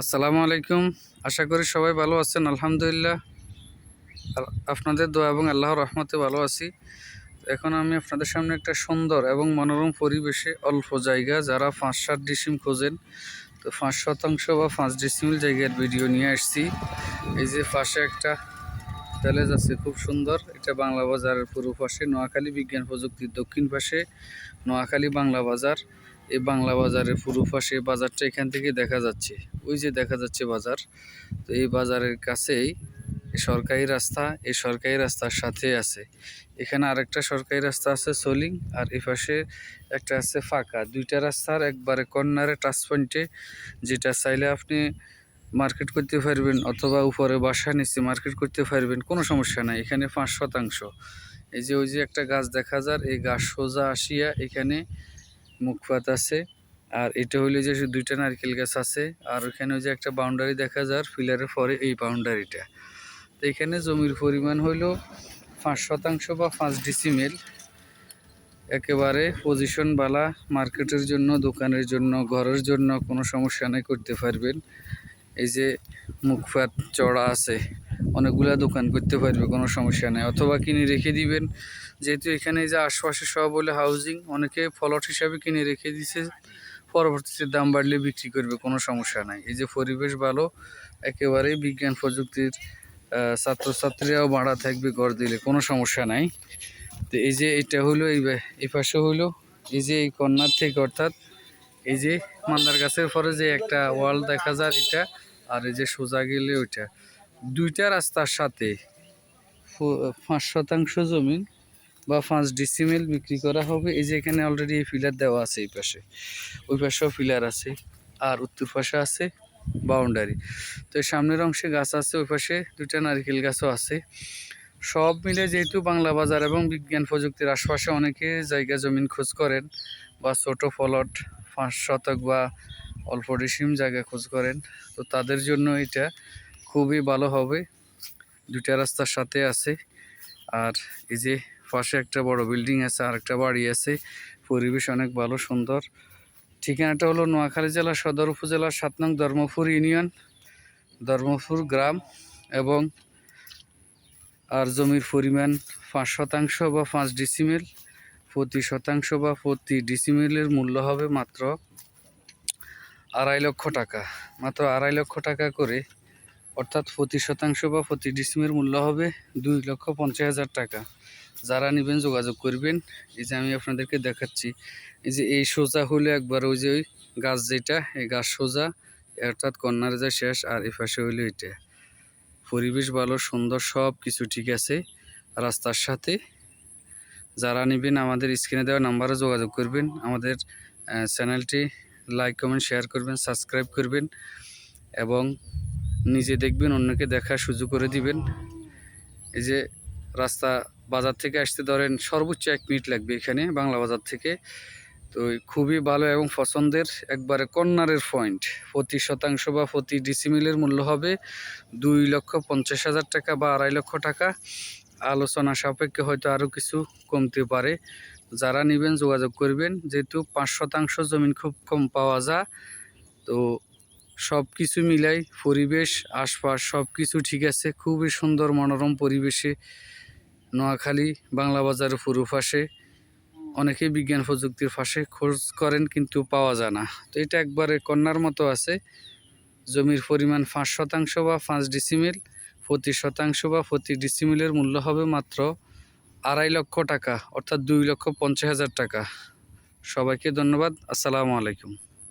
আসসালামু আলাইকুম। আশা করি সবাই ভালো আছেন, আলহামদুলিল্লাহ। আপনাদের দোয়া এবং আল্লাহর রহমতে ভালো আছি। এখন আমি আপনাদের সামনে একটা সুন্দর এবং মনোরম পরিবেশে অল্প জায়গা, যারা পাঁচ সাত ডিসিম খোঁজেন, তো পাঁচ শতাংশ বা পাঁচ ডিসিমিল জায়গার ভিডিও নিয়ে আসছি। এই যে পাশে একটা প্যালেজ আছে খুব সুন্দর, এটা বাংলা বাজারের পূর্ব পাশে, নোয়াখালী বিজ্ঞান প্রযুক্তির দক্ষিণ পাশে, নোয়াখালী বাংলা বাজার। এই বাংলা বাজারের পূর্ব পাশে বাজারটা এখান থেকে দেখা যাচ্ছে। ওই যে দেখা যাচ্ছে বাজার, তো এই বাজারের কাছেই সরকারি রাস্তা, এই সরকারি রাস্তার সাথে আছে। এখানে আরেকটা সরকারি রাস্তা আছে সোলিং, আর এই পাশে একটা আছে ফাঁকা। দুইটা রাস্তার একবারে কর্নারে টাচ পয়েন্টে, যেটা চাইলে আপনি মার্কেট করতে পারবেন অথবা উপরে বাসা নিচে মার্কেট করতে পারবেন, কোনো সমস্যা নাই। এখানে পাঁচ শতাংশ। এই যে ওই যে একটা গাছ দেখা যার, এই গাছ সোজা আসিয়া এখানে মুখপাত আছে। আর এটা হইলে যে দুইটা নারকেল গাছ আছে। আর ওখানে যে একটা বাউন্ডারি দেখা যার ফিলারের পরে এই বাউন্ডারিটা তো এখানে জমির পরিমাণ হইল পাঁচ শতাংশ বা পাঁচ ডিসিমেল একেবারে পজিশন বালা, মার্কেটের জন্য, দোকানের জন্য, ঘরের জন্য কোনো সমস্যা নেই, করতে পারবেন। এই যে মুখপাত চড়া আছে। অনেকগুলা দোকান করতে পারবে, কোনো সমস্যা নেই। অথবা কিনে রেখে দিবেন। যেহেতু এখানে যে আশপাশে সব বলে হাউজিং অনেকে ফলট হিসাবে কিনে রেখে দিছে। পরবর্তীতে দাম বাড়লে বিক্রি করবে, কোনো সমস্যা নাই। এই যে পরিবেশ ভালো, একেবারেই বিজ্ঞান প্রযুক্তির ছাত্রছাত্রীরাও বাড়া থাকবে গড় দিলে, কোনো সমস্যা নাই। তো এই যে এটা হলো, এই এই পাশে হলো, এই যে এই কর্নার থেকে অর্থাৎ এই যে মান্দার গাছের পরে যে একটা ওয়াল দেখা যায় এটা, আর এই যে সোজা গেলে ওইটা। দুইটা রাস্তার সাথে পাঁচ শতাংশ জমি বা পাঁচ ডিসিমেল বিক্রি করা হবে। এই যে এখানে অলরেডি এই ফিলার দেওয়া আছে এই পাশে। ওই পাশেও ফিলার আছে আর উত্তর পাশে আছে বাউন্ডারি তো সামনের অংশে গাছ আছে, ওই পাশে দুইটা নারকেল গাছও আছে। সব মিলে যেহেতু বাংলা বাজার এবং বিজ্ঞান প্রযুক্তির আশপাশে অনেকে জায়গা জমিন খোঁজ করেন বা ছোট ফলট পাঁচ শতক বা অল্প ডিসিম জায়গা খোঁজ করেন, তো তাদের জন্য এটা খুবই ভালো হবে। দুটা রাস্তার সাথে আছে। আর এই যে পাশে একটা বড় বিল্ডিং আছে আর একটা বাড়ি আছে। পরিবেশ অনেক ভালো, সুন্দর। ঠিকানাটা হলো নোয়াখালী জেলা সদর উপজেলার সাত নং ধর্মপুর ইউনিয়ন, ধর্মপুর গ্রাম এবং আর জমির পরিমাণ পাঁচ শতাংশ বা পাঁচ ডিসিমেল প্রতি শতাংশ বা প্রতি ডিসিমেলের মূল্য হবে মাত্র আড়াই লক্ষ টাকা। মাত্র আড়াই লক্ষ টাকা করে অর্থাৎ প্রতি শতাংশ বা প্রতি ডিসিমের মূল্য হবে দুই লক্ষ পঞ্চাশ হাজার টাকা। যারা নেবেন যোগাযোগ করবেন। এই যে আমি আপনাদেরকে দেখাচ্ছি। এই যে এই সোজা হলে একবার ওই যে ওই গাছ যেটা, এই গাছ সোজা, অর্থাৎ কর্নার যা শেষ, আর এই পাশে হইল এটা। পরিবেশ ভালো, সুন্দর, সব কিছু ঠিক আছে। রাস্তার সাথে যারা নেবেন আমাদের স্ক্রিনে দেওয়া নাম্বারে যোগাযোগ করবেন। আমাদের চ্যানেলটি লাইক, কমেন্ট, শেয়ার করবেন, সাবস্ক্রাইব করবেন। এবং নিজে দেখবেন, অন্যকে দেখার সুযোগ করে দিবেন। এই যে রাস্তা বাজার থেকে আসতে ধরেন সর্বোচ্চ এক মিনিট লাগবে এখানে বাংলা বাজার থেকে। তো খুবই ভালো এবং পছন্দের একবারে কর্নারের পয়েন্ট। প্রতি শতাংশ বা প্রতি ডিসিমিলের মূল্য হবে দুই লক্ষ পঞ্চাশ হাজার টাকা বা আড়াই লক্ষ টাকা। আলোচনা সাপেক্ষে হয়তো আরও কিছু কমতে পারে। যারা নেবেন যোগাযোগ করবেন, যেহেতু পাঁচ শতাংশ জমিন খুব কম পাওয়া যায়, তো সব কিছু মিলাই পরিবেশ, আশপাশ সব কিছু ঠিক আছে। খুবই সুন্দর মনোরম পরিবেশে নোয়াখালী, বাংলা বাজারের পুরো পাশে অনেকেই বিজ্ঞান প্রযুক্তির পাশে খোঁজ করেন কিন্তু পাওয়া যায় না। তো এটা একবারে কন্যার মতো আছে। জমির পরিমাণ পাঁচ শতাংশ বা পাঁচ ডিসিমিল প্রতি শতাংশ বা প্রতি ডিসিমিলের মূল্য হবে মাত্র আড়াই লক্ষ টাকা, অর্থাৎ দুই লক্ষ পঞ্চাশ হাজার টাকা। সবাইকে ধন্যবাদ। আসসালামু আলাইকুম।